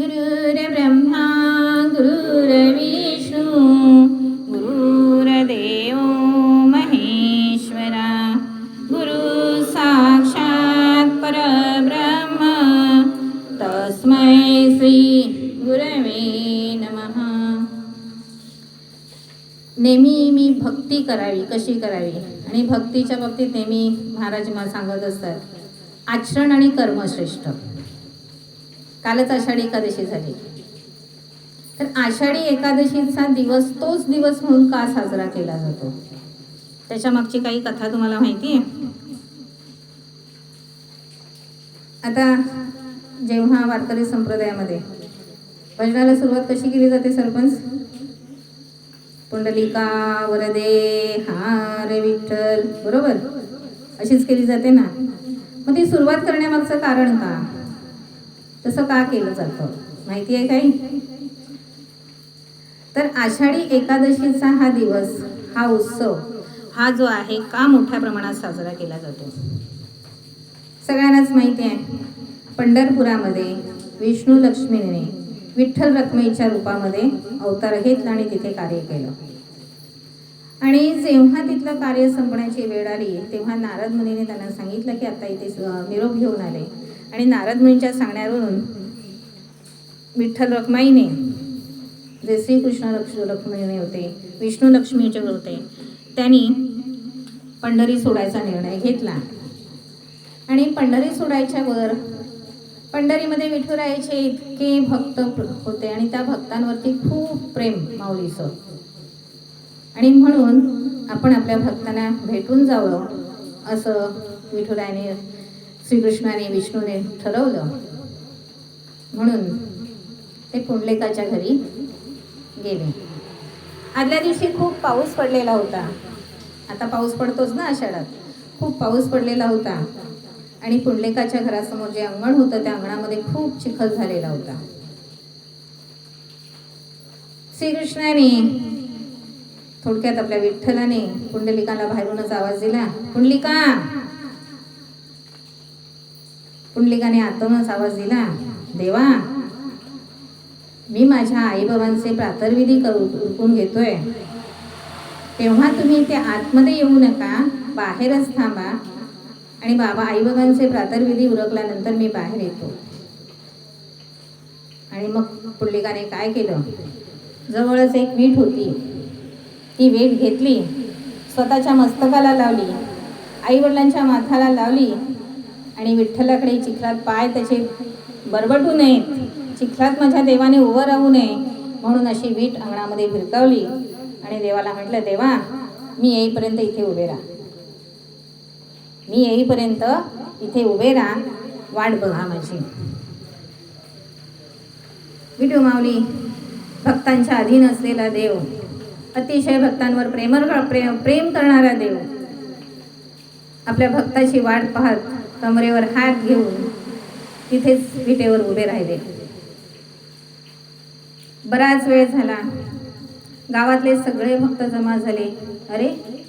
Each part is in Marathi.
गुरुर्ब्रह्मा गुरुर्विष्णू गुरुर्देव महेश्वरा गुरु साक्षात परब्रह्म तस्मै श्री गुरवे नमः. नेहमी मी भक्ती करावी कशी करावी? आणि भक्तीच्या बाबतीत नेहमी महाराज मला सांगत असतात आचरण आणि कर्मश्रेष्ठ. कालच आषाढी एकादशी झाली. तर आषाढी एकादशीचा दिवस तोच दिवस म्हणून का साजरा केला जातो? त्याच्या मागची काही कथा तुम्हाला माहिती आहे? आता जेव्हा वारकरी संप्रदायामध्ये भजनाला सुरुवात कशी केली जाते सरपंच? पुंडलिका वरदे हार विठ्ठल बरोबर? अशीच केली जाते ना? मग ती सुरुवात करण्यामागचं कारण का? तसं का केलं जातं? माहिती आहे काही? तर आषाढी एकादशीचा हा दिवस हा उत्सव हा जो आहे का मोठ्या प्रमाणात साजरा केला जातो? सगळ्यांनाच माहिती आहे. पंढरपुरामध्ये विष्णू लक्ष्मीने विठ्ठल रकमेच्या रूपामध्ये अवतार घेतला आणि तिथे कार्य केलं. आणि जेव्हा तिथलं कार्य संपण्याची वेळ आली तेव्हा नारद मुनीने त्यांना सांगितलं की आता इथे निरोप घेऊन आले. आणि नारद मुनीच्या सांगण्यावरून विठ्ठल रखमाईने जे श्रीकृष्ण लक्ष लक्ष्मीने होते विष्णू लक्ष्मीचे होते त्यांनी पंढरी सोडायचा निर्णय घेतला. आणि पंढरी सोडायच्या वर पंढरीमध्ये विठुरायचे इतके भक्त होते आणि त्या भक्तांवरती खूप प्रेम माऊलीचं. आणि म्हणून आपण आपल्या भक्तांना भेटून जावं असं विठुरायाने श्रीकृष्णाने विष्णूने ठरवलं. म्हणून ते पुंडलिकाच्या घरी गेले. आदल्या दिवशी खूप पाऊस पडलेला होता. आता पाऊस पडतोच ना आषाढात. खूप पाऊस पडलेला होता. आणि पुंडलिकाच्या घरासमोर जे अंगण होतं त्या अंगणामध्ये खूप चिखल झालेला होता. श्रीकृष्णाने थोडक्यात आपल्या विठ्ठलाने पुंडलिकाला बाहेरूनच आवाज दिला पुंडलिका पुंडलिकाने आतूनच आवाज दिला देवा मी माझ्या आईबाबांचे प्रातर्विधी करू उरकून घेतोय. तेव्हा तुम्ही ते आतमध्ये येऊ नका बाहेरच थांबा आणि बाबा आईबाबांचे प्रातर्विधी उरकल्यानंतर मी बाहेर येतो. आणि मग पुंडलिकाने काय केलं? जवळच एक वीट होती. ती वीट घेतली स्वतःच्या मस्तकाला लावली आईवडिलांच्या माथाला लावली आणि विठ्ठलाकडे चिखलात पाय त्याचे बरबटू नयेत चिखलात माझ्या देवाने उभं राहू नये म्हणून अशी वीट अंगणामध्ये भिरकावली आणि देवाला म्हटलं देवा मी येईपर्यंत इथे उभे राहा. मी येईपर्यंत इथे उभे राहा. वाट बघा माझी. विठू माऊली भक्तांच्या अधीन असलेला देव अतिशय भक्तांवर प्रेमर प्रेम प्रेम करणारा देव आपल्या भक्ताची वाट पाहत कमरेवर हात घेऊन तिथेच विटेवर उभे राहिले. बराच वेळ झाला. गावातले सगळे भक्त जमा झाले. अरे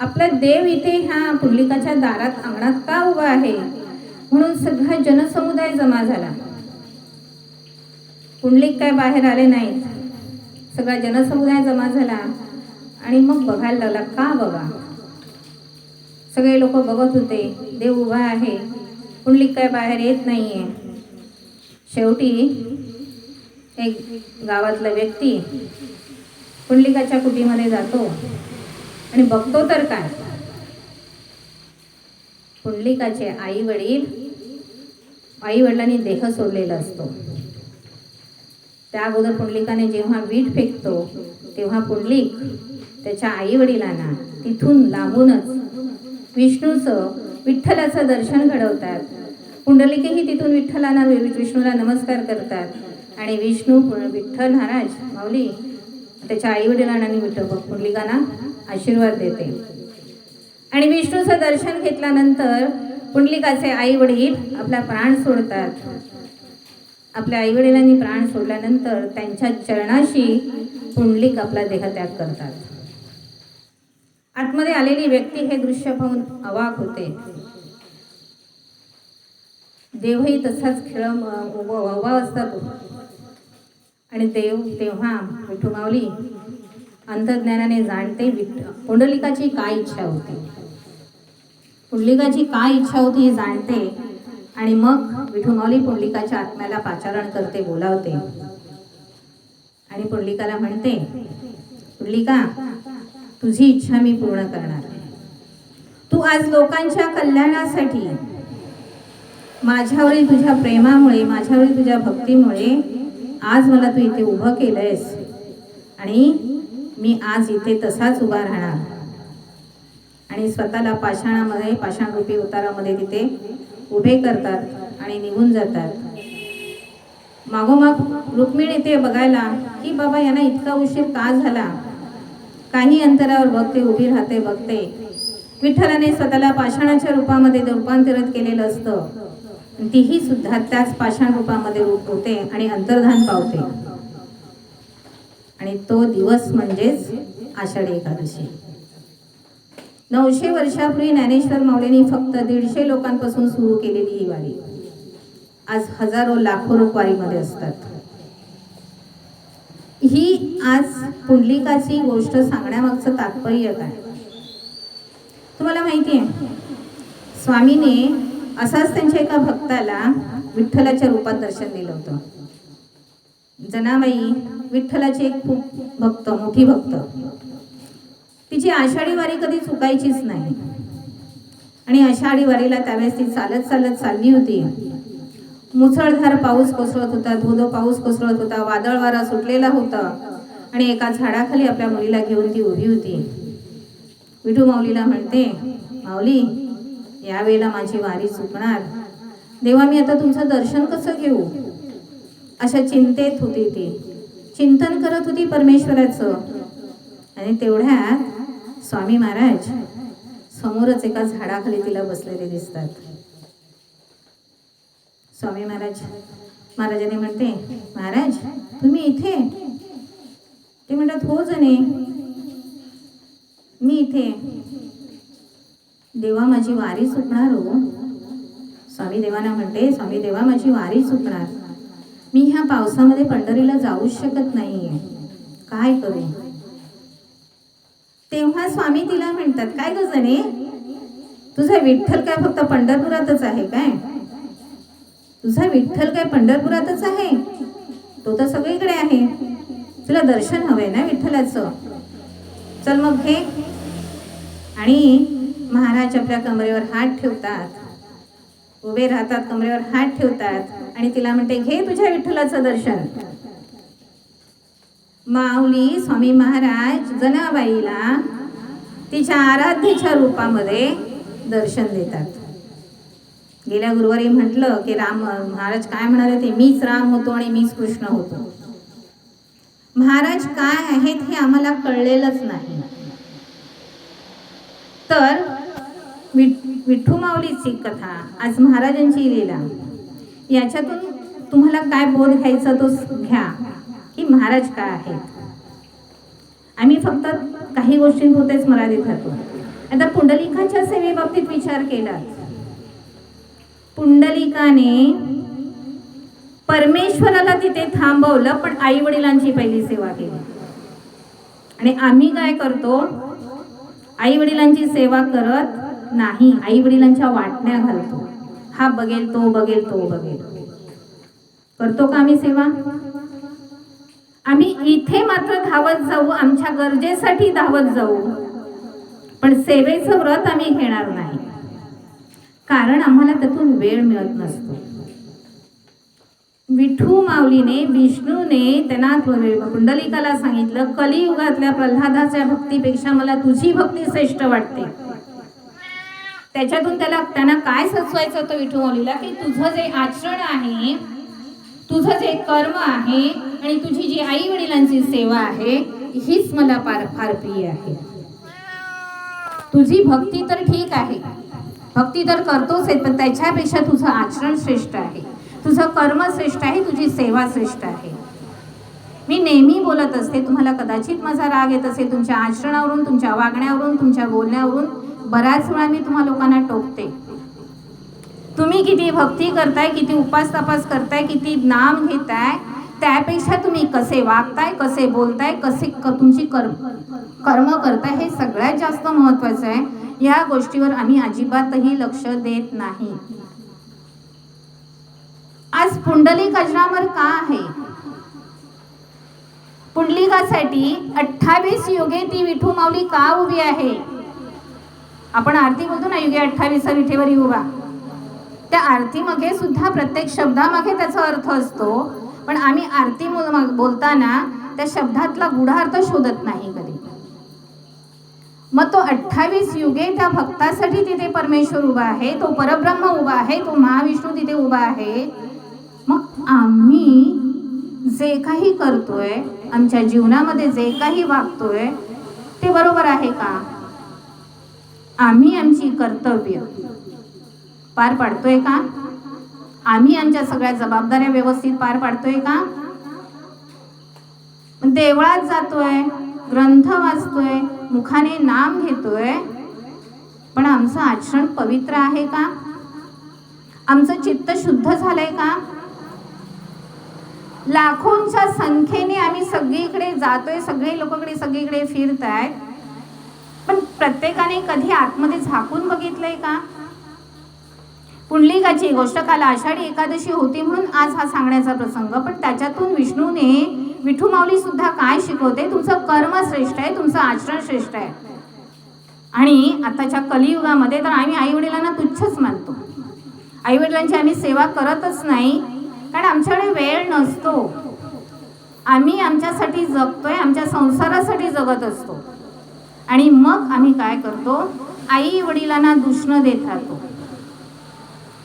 आपला देव इथे ह्या पुंडलिकाच्या दारात अंगणात का उभा आहे? म्हणून सगळा जनसमुदाय जमा झाला. पुंडलिक काय बाहेर आले नाहीत. सगळा जनसमुदाय जमा झाला. आणि मग बघायला लागला का बाबा? सगळे लोक बघत होते देव उभा आहे कुंडलिक काय बाहेर येत नाही आहे शेवटी एक गावातला व्यक्ती कुंडलिकाच्या कुटीमध्ये जातो आणि बघतो तर काय? कुंडलिकाचे आई वडील आई वडिलांनी देह सोडलेला असतो. त्या अगोदर पुंडलिकाने जेव्हा वीट फेकतो तेव्हा पुंडलिक त्याच्या आई वडिलांना तिथून लांबूनच विष्णूचं विठ्ठलाचं दर्शन घडवतात. पुंडलिकेही तिथून विठ्ठलांना विष्णूला नमस्कार करतात. आणि विष्णू विठ्ठल महाराज माऊली त्याच्या आई वडिलांना आणि विठ्ठल पुंडलिकांना आशीर्वाद देते. आणि विष्णूचं दर्शन घेतल्यानंतर पुंडलिकाचे आई वडील आपला प्राण सोडतात. आपल्या आईवडिलांनी प्राण सोडल्यानंतर त्यांच्या चरणाशी पुंडलिक आपला देहत्याग करतात. आतमध्ये आलेली व्यक्ती हे दृश्य पाहून अवाक होते. देवही तसाच खेळ उभा असतात. आणि देव तेव्हा विठुमावली अंतर्ज्ञानाने जाणते विठ पुंडलिकाची काय इच्छा होती? पुंडलिकाची काय इच्छा होती हे जाणते आणि मग विठुमावली पुंडलिकाच्या आत्म्याला पाचारण करते बोलावते. आणि पुंडलिकाला म्हणते पुंडलिका तुझी इच्छा मी पूर्ण करणार तू आज लोकांच्या कल्याणासाठी माझ्यावरील तुझ्या प्रेमामुळे माझ्यावरील तुझ्या भक्तीमुळे आज मला तू इथे उभं केलंयस. आणि मी आज इथे तसाच उभा राहणार. आणि स्वतःला पाषाणामध्ये पाषाणरूपी उतारामध्ये तिथे उभे करतात आणि निघून जातात. मागोमाग रुक्मिणी ते बघायला की बाबा यांना इतका उशीर का झाला? काही अंतरावर बघते उभी राहते बघते. विठ्ठलाने स्वतःला पाषाणाच्या रूपामध्ये रूपांतरित केलेलं असतं. तीही सुद्धा त्याच पाषाण रूपामध्ये रूप होते आणि अंतर्धान पावते. आणि तो दिवस म्हणजेच आषाढी एकादशी. नऊशे वर्षापूर्वी ज्ञानेश्वर माऊलींनी फक्त दीडशे लोकांपासून सुरू केलेली ही वारी. आज हजारो लाखो लोक वारीमध्ये असतात. ही आज पुंडलिकाची गोष्ट सांगण्यामागचं तात्पर्य काय? तुम्हाला माहिती आहे स्वामीने असाच त्यांच्या एका भक्ताला विठ्ठलाच्या रूपात दर्शन दिलं होतं. जनाबाई विठ्ठलाची एक खूप भक्त मोठी भक्त. तिची आषाढी वारी कधी चुकायचीच नाही. आणि आषाढी वारीला त्यावेळेस ती चालत चालत चालली होती. मुसळधार पाऊस कोसळत होता धोधो पाऊस कोसळत होता वादळ वारा सुटलेला होता आणि एका झाडाखाली आपल्या मुलीला घेऊन ती उभी होती. विठू माऊलीला म्हणते माऊली यावेळेला माझी वारी चुकणार. देवा मी आता तुमचं दर्शन कसं घेऊ? अशा चिंतेत होती ती. चिंतन करत होती परमेश्वराचं. आणि तेवढ्यात स्वामी महाराज समोरच एका झाडाखाली तिला बसलेले दिसतात. स्वामी महाराज. महाराजांनी म्हणते महाराज तुम्ही इथे? ते म्हणतात हो जणे. मी इथे. देवा माझी वारी चुकणार हो. स्वामी देवाना म्हणते स्वामी देवा माझी वारी चुकणार मी ह्या पावसामध्ये पंढरीला जाऊच शकत नाहीये. काय करू? तेव्हा स्वामी तिला म्हणतात काय ग जणे? तुझा विठ्ठल काय फक्त पंढरपुरातच आहे काय? तुझा विठ्ठल काय पंढरपुरातच आहे? तो तर सगळीकडे आहे. तुला दर्शन हवंय ना विठ्ठलाचं? चल मग घे. आणि महाराज आपल्या कमरेवर हात ठेवतात. उभे राहतात कमरेवर हात ठेवतात. आणि तिला म्हणते घे तुझ्या विठ्ठलाचं दर्शन. माऊली स्वामी महाराज जनाबाईला तिच्या आराध्यच्या रूपामध्ये दर्शन देतात. गेल्या गुरुवारी म्हटलं की राम महाराज काय म्हणाले ते मीच राम होतो आणि मीच कृष्ण होतो. महाराज काय आहेत हे आम्हाला कळलेलंच नाही. तर विठ्ठू माऊलीची कथा आज महाराजांची लीला याच्यातून तुम्हाला काय बोध घ्यायचा तो घ्या की महाराज काय आहेत. आम्ही फक्त काही गोष्टींपुरतेच मर्यादित राहतो. आता पुंडलिकाच्या सेवेबाबतीत विचार केला पुंडलिकाने परमेश्वराला तिथे थांबवलं पण आई वडिलांची पहिली सेवा केली. आणि आम्ही काय करतो? आई वडिलांची सेवा करत नाही. आई वडिलांच्या वाटण्या घालतो. हा बघेल तो बघेल तो बघेल. करतो का आम्ही सेवा? आम्ही इथे मात्र धावत जाऊ आमच्या गरजेसाठी धावत जाऊ. पण सेवेचं व्रत आम्ही घेणार नाही. कारण आम्हाला त्यातून वेळ मिळत नसतो. विठू माऊलीने विष्णूने त्यांना कुंडलिकाला सांगितलं कलियुगातल्या प्रल्हादाच्या भक्तीपेक्षा मला तुझी भक्ती श्रेष्ठ वाटते. त्याच्यातून त्याला त्यांना काय सचवायचं होतं विठू माऊलीला? की तुझं जे आचरण आहे तुझं जे कर्म आहे आणि तुझी जी आई वडिलांची सेवा आहे हीच मला फार फार प्रिय आहे. तुझी भक्ती तर ठीक आहे भक्ती तर करतोच आहे पण त्याच्यापेक्षा तुझं आचरण श्रेष्ठ आहे. तुझं कर्म श्रेष्ठ आहे तुझी सेवा श्रेष्ठ आहे. मी नेहमी बोलत असते तुम्हाला कदाचित माझा राग येत असेल तुमच्या आचरणावरून तुमच्या वागण्यावरून तुमच्या बोलण्यावरून बऱ्याच वेळा मी तुम्हा लोकांना टोकते. तुम्ही किती भक्ती करताय किती उपास तपास करताय किती नाम घेताय त्यापेक्षा तुम्ही कसे वागताय कसे बोलताय कसे क तुमची कर्म कर्म करताय हे सगळ्यात जास्त महत्त्वाचं आहे. या गोष्टीवर आम्ही अजिबातही लक्ष देत नाही. आज पुंडलिक अजरामर का आहे? पुंडलिकासाठी अठ्ठावीस युगे ती विठू माऊली का उभी आहे? आपण आरती बोलतो ना युगे अठ्ठावीस विठेवरी उभा. त्या आरतीमध्ये सुद्धा प्रत्येक शब्दामागे त्याचा अर्थ असतो. पण आम्ही आरती बोलताना त्या शब्दातला गुढार्थ शोधत नाही. कधी मग तो अठ्ठावीस युगे त्या भक्तासाठी तिथे परमेश्वर उभा आहे तो परब्रह्म उभा आहे तो महाविष्णू तिथे उभा आहे. मग आम्ही जे काही करतोय आमच्या जीवनामध्ये जे काही वागतोय ते बरोबर आहे का? आम्ही आमची कर्तव्य पार पाडतोय का? आम्ही आमच्या सगळ्या जबाबदाऱ्या व्यवस्थित पार पाडतोय का? देवळात जातोय. ग्रंथ वाचतोय मुखाने नाम घेतोय. पण आमचं आचरण पवित्र आहे का? आमचं चित्त शुद्ध झालंय का? लाखोंच्या संख्येने आम्ही सगळीकडे जातोय सगळे लोककडे सगळीकडे फिरत आहेत पण प्रत्येकाने कधी आतमध्ये झाकून बघितलंय का? पुंडलिकाची गोष्ट काल आषाढी एकादशी होती म्हणून आज हा सांगण्याचा प्रसंग पण त्याच्यातून विष्णूने विठू माऊली सुद्धा काय शिकवते? तुमचं कर्म श्रेष्ठ आहे तुमचं आचरण श्रेष्ठ आहे. आणि आताच्या कलियुगामध्ये तर आम्ही आई वडिलांना तुच्छच मानतो. आई वडिलांची आम्ही सेवा करतच नाही कारण आमच्याकडे वेळ नसतो. आम्ही आमच्यासाठी जगतोय आमच्या संसारासाठी जगत असतो. आणि मग आम्ही काय करतो? आई वडिलांना दुष्ण देत राहतो.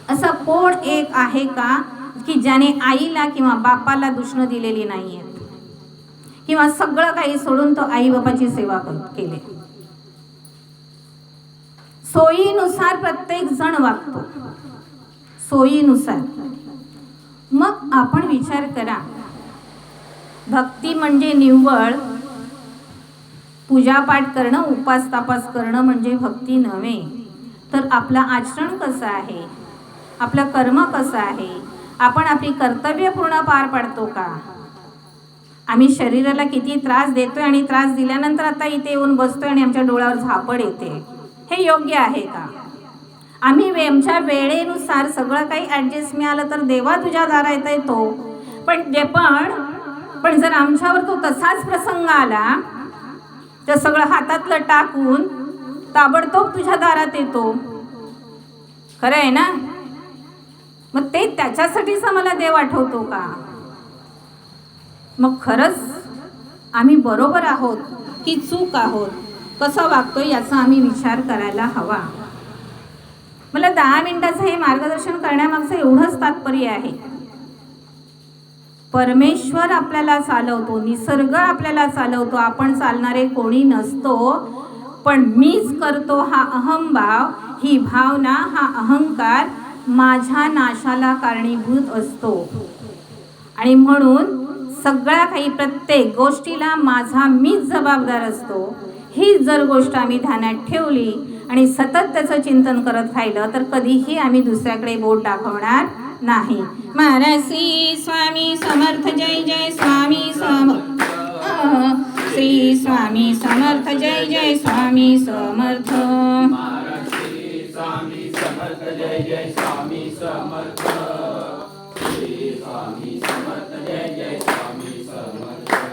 असा कोण एक आहे का की ज्याने आईला किंवा बापाला दुष्ण दिलेली नाही आहेत किंवा सगळं काही सोडून तो आई बाबाची सेवा कर- केली. सोयीनुसार प्रत्येक जण वागतो. सोयीनुसार. मग आपण विचार करा. भक्ती म्हणजे निव्वळ. पूजापाठ करणं उपास तापास करणं म्हणजे भक्ती नव्हे. तर आपलं आचरण कसं आहे? आपलं कर्म कसं आहे? आपण आपली कर्तव्य पूर्ण पार पाडतो का? आम्ही शरीराला किती त्रास देतोय आणि त्रास दिल्यानंतर आता इथे येऊन बसतोय आणि आमच्या डोळ्यावर झापड येते. हे योग्य आहे का? आम्ही वे आमच्या वेळेनुसार सगळं काही ॲडजस्ट मिळालं तर देवा तुझ्या दारा येता येतो. पण जे पण पण जर आमच्यावर तो तसाच प्रसंग आला तर सगळं हातातलं टाकून ताबडतोब तुझ्या दारात येतो. खरं आहे ना? मग ते त्याच्यासाठीच आम्हाला देव आठवतो का? मग खरंच आम्ही बरोबर आहोत की चूक आहोत? कसं वागतो याचा आम्ही विचार करायला हवा. मला दहा मिनिटाचं हे मार्गदर्शन करण्यामागचं एवढंच तात्पर्य आहे. परमेश्वर आपल्याला चालवतो निसर्ग आपल्याला चालवतो आपण चालणारे कोणी नसतो पण मीच करतो हा अहंभाव ही भावना हा अहंकार माझ्या नाशाला कारणीभूत असतो. आणि म्हणून सगळ्या काही प्रत्येक गोष्टीला माझा मीच जबाबदार असतो. ही जर गोष्ट आम्ही ध्यानात ठेवली आणि सतत त्याचं चिंतन करत राहिलं तर कधीही आम्ही दुसऱ्याकडे बोट दाखवणार नाही. मारसी स्वामी समर्थ जय जय स्वामी सम श्री स्वामी समर्थ जय जय स्वामी समर्थ. स्वामी समर्थ जय जय स्वामी समर्थ. श्री स्वामी समर्थ. जय जय स्वामी